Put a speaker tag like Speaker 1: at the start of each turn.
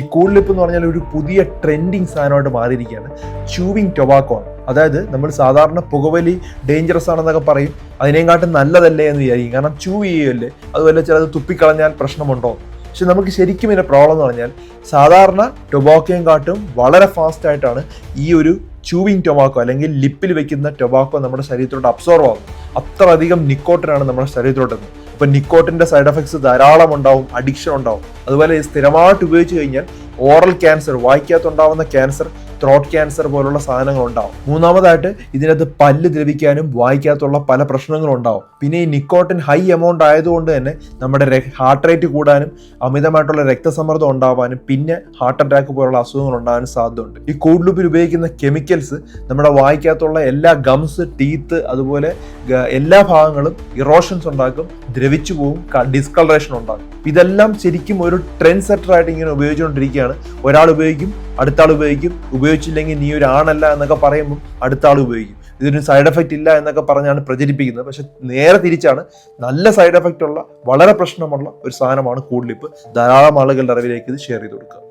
Speaker 1: ഈ cool lip എന്ന് പറഞ്ഞാൽ ഒരു പുതിയ ട്രെൻഡിങ് സാധനമായിട്ട് മാറിയിരിക്കുകയാണ്. ചൂവിങ് ടൊബാക്കോ അതായത് നമ്മൾ സാധാരണ പുകവലി ഡേഞ്ചറസ് ആണെന്നൊക്കെ പറയും. അതിനേക്കാട്ടും നല്ലതല്ലേ എന്ന് വിചാരിക്കും. കാരണം ചൂവ് ചെയ്യുമല്ലേ അതുപോലെ ചിലത് തുപ്പിക്കളഞ്ഞാൽ പ്രശ്നമുണ്ടോ? പക്ഷെ നമുക്ക് ശരിക്കും ഇതിന്റെ പ്രോബ്ലം എന്ന് പറഞ്ഞാൽ സാധാരണ ടൊബാക്കോയും കാട്ടും വളരെ ഫാസ്റ്റ് ആയിട്ടാണ് ഈ ഒരു ചൂവിങ് ടൊബാക്കോ അല്ലെങ്കിൽ ലിപ്പിൽ വെക്കുന്ന ടൊബാക്കോ നമ്മുടെ ശരീരത്തിലോട്ട് അബ്സോർവ് ആകും അത്രയധികം നിക്കോട്ടിനാണ് നമ്മുടെ ശരീരത്തിലോട്ട് എത്തുന്നത് ഇപ്പൊ നിക്കോട്ടിന്റെ സൈഡ് എഫക്ട്സ് ധാരാളം ഉണ്ടാവും അഡിക്ഷൻ ഉണ്ടാവും. അതുപോലെ സ്ഥിരമായിട്ട് ഉപയോഗിച്ച് കഴിഞ്ഞാൽ ഓറൽ ക്യാൻസർ വായിക്കാത്തുണ്ടാവുന്ന ക്യാൻസർ ത്രോട്ട് ക്യാൻസർ പോലുള്ള സാധനങ്ങൾ ഉണ്ടാവും. മൂന്നാമതായിട്ട് ഇതിനകത്ത് പല്ല് ദ്രവിക്കാനും വായിക്കാത്തുള്ള പല പ്രശ്നങ്ങളും ഉണ്ടാവും. പിന്നെ ഈ നിക്കോട്ടിൻ ഹൈ എമൗണ്ട് ആയതുകൊണ്ട് തന്നെ നമ്മുടെ ഹാർട്ട് റേറ്റ് കൂടാനും അമിതമായിട്ടുള്ള രക്തസമ്മർദ്ദം ഉണ്ടാവാനും പിന്നെ ഹാർട്ട് അറ്റാക്ക് പോലുള്ള അസുഖങ്ങൾ ഉണ്ടാകാനും സാധ്യതയുണ്ട്. ഈ കൂടുതലുപ്പിൽ ഉപയോഗിക്കുന്ന കെമിക്കൽസ് നമ്മുടെ വായിക്കാത്തുള്ള എല്ലാ ഗംസ് ടീത്ത് അതുപോലെ എല്ലാ ഭാഗങ്ങളും ഇറോഷൻസ് ഉണ്ടാക്കും ദ്രവിച്ചു പോവും ഡിസ്കളറേഷൻ ഉണ്ടാകും ഇതെല്ലാം ശരിക്കും ഒരു ട്രെൻഡ് സെറ്റർ ആയിട്ട് ഇങ്ങനെ ഉപയോഗിച്ചുകൊണ്ടിരിക്കുകയാണ്. ഒരാൾ ഉപയോഗിക്കും അടുത്ത ആൾ ഉപയോഗിക്കും ഉപയോഗിച്ചില്ലെങ്കിൽ നീ ഒരു ആണല്ല എന്നൊക്കെ പറയുമ്പോൾ അടുത്ത ആൾ ഉപയോഗിക്കും. ഇതിന് സൈഡ് എഫക്റ്റ് ഇല്ല എന്നൊക്കെ പറഞ്ഞാണ് പ്രചരിപ്പിക്കുന്നത്. പക്ഷെ നേരെ തിരിച്ചാണ് നല്ല സൈഡ് എഫക്റ്റ് ഉള്ള വളരെ പ്രശ്നമുള്ള ഒരു സാധനമാണ് കൂടുതലിപ്പ് ധാരാളം ആളുകളുടെ അറിവിലേക്ക് ഇത് ഷെയർ ചെയ്ത് കൊടുക്കുക.